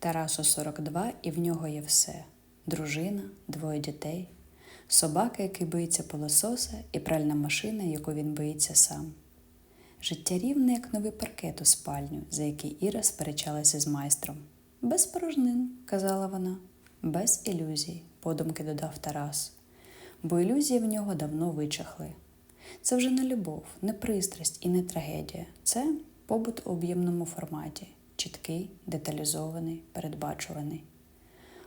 Тарасу 42 і в нього є все: дружина, двоє дітей, собака, який боїться пилососа, і пральна машина, яку він боїться сам. Життя рівне, як новий паркет у спальню, за який Іра сперечалася з майстром. Без порожнин, казала вона, без ілюзій, подумки додав Тарас, бо ілюзії в нього давно вичахли. Це вже не любов, не пристрасть і не трагедія. Це побут у об'ємному форматі, чіткий, деталізований, передбачуваний.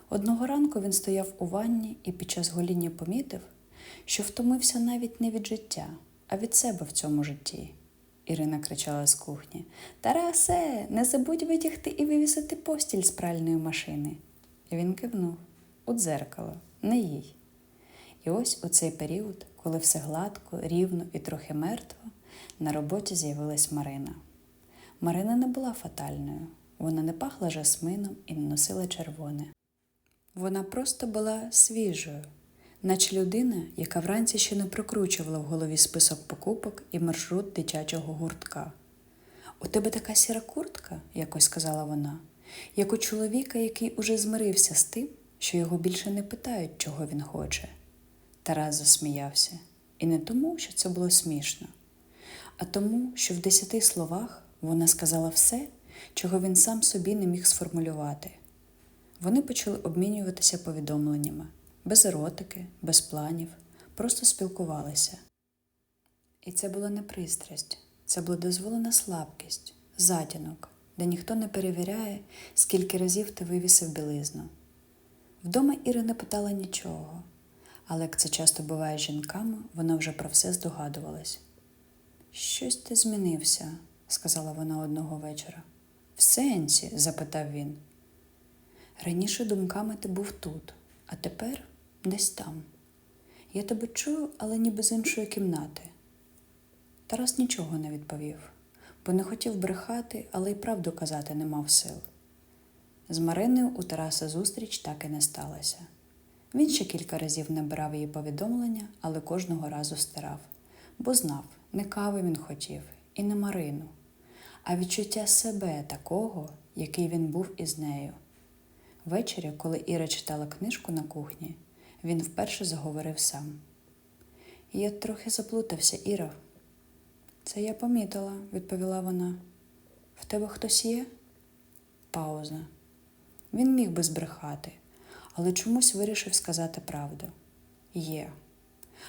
Одного ранку він стояв у ванні і під час гоління помітив, що втомився навіть не від життя, а від себе в цьому житті. Ірина кричала з кухні: Тарасе, не забудь витягти і вивісити постіль з пральної машини. І він кивнув у дзеркало, не їй. І ось у цей період, коли все гладко, рівно і трохи мертво, на роботі з'явилась Марина. Марина не була фатальною, вона не пахла жасмином і не носила червоне. Вона просто була свіжою, наче людина, яка вранці ще не прокручувала в голові список покупок і маршрут дитячого гуртка. У тебе така сіра куртка, якось сказала вона, як у чоловіка, який уже змирився з тим, що його більше не питають, чого він хоче. Тарас засміявся. І не тому, що це було смішно, а тому, що в десяти словах вона сказала все, чого він сам собі не міг сформулювати. Вони почали обмінюватися повідомленнями, без еротики, без планів, просто спілкувалися. І це була не пристрасть, це була дозволена слабкість, затінок, де ніхто не перевіряє, скільки разів ти вивісив білизну. Вдома Іра не питала нічого, але як це часто буває з жінками, вона вже про все здогадувалась. Щось ти змінився, сказала вона одного вечора. В сенсі? запитав він. Раніше думками ти був тут, а тепер десь там. Я тебе чую, але ніби з іншої кімнати. Тарас нічого не відповів, бо не хотів брехати, але й правду казати не мав сил. З Мариною у Тараса зустріч так і не сталася. Він ще кілька разів набирав її повідомлення, але кожного разу стирав, бо знав, не кави він хотів і не Марину, а відчуття себе такого, який він був із нею. Ввечері, коли Іра читала книжку на кухні, він вперше заговорив сам. Я трохи заплутався, Іра. Це я помітила, відповіла вона. В тебе хтось є? Пауза. Він міг би збрехати, але чомусь вирішив сказати правду. Є.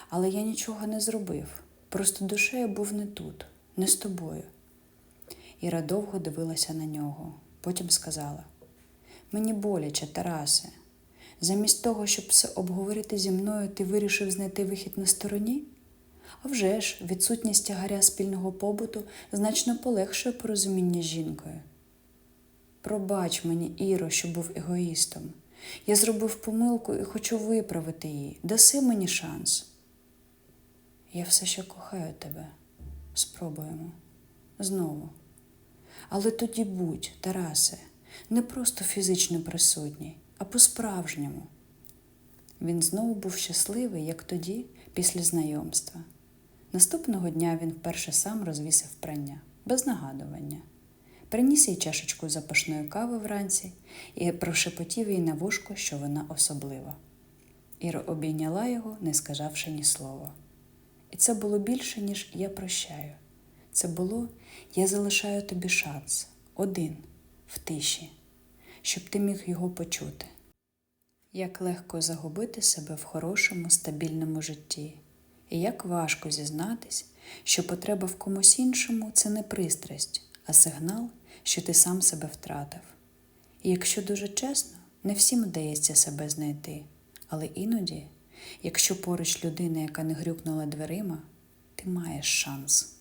Але я нічого не зробив. Просто душею був не тут, не з тобою. Іра довго дивилася на нього, потім сказала: Мені боляче, Тарасе. Замість того, щоб все обговорити зі мною, ти вирішив знайти вихід на стороні? А вже ж, відсутність тягаря спільного побуту значно полегшує порозуміння з жінкою. Пробач мені, Іро, що був егоїстом. Я зробив помилку і хочу виправити її. Даси мені шанс. Я все ще кохаю тебе. Спробуємо. Знову. Але тоді будь, Тарасе, не просто фізично присутній, а по-справжньому. Він знову був щасливий, як тоді, після знайомства. Наступного дня він вперше сам розвісив прання, без нагадування. Приніс їй чашечку запашної кави вранці і прошепотів їй на вушко, що вона особлива. Іра обійняла його, не сказавши ні слова. І це було більше, ніж я прощаю. Це було я залишаю тобі шанс один в тиші, щоб ти міг його почути. Як легко загубити себе в хорошому, стабільному житті, і як важко зізнатись, що потреба в комусь іншому це не пристрасть, а сигнал, що ти сам себе втратив. І якщо дуже чесно, не всім вдається себе знайти, але іноді, якщо поруч людина, яка не грюкнула дверима, ти маєш шанс.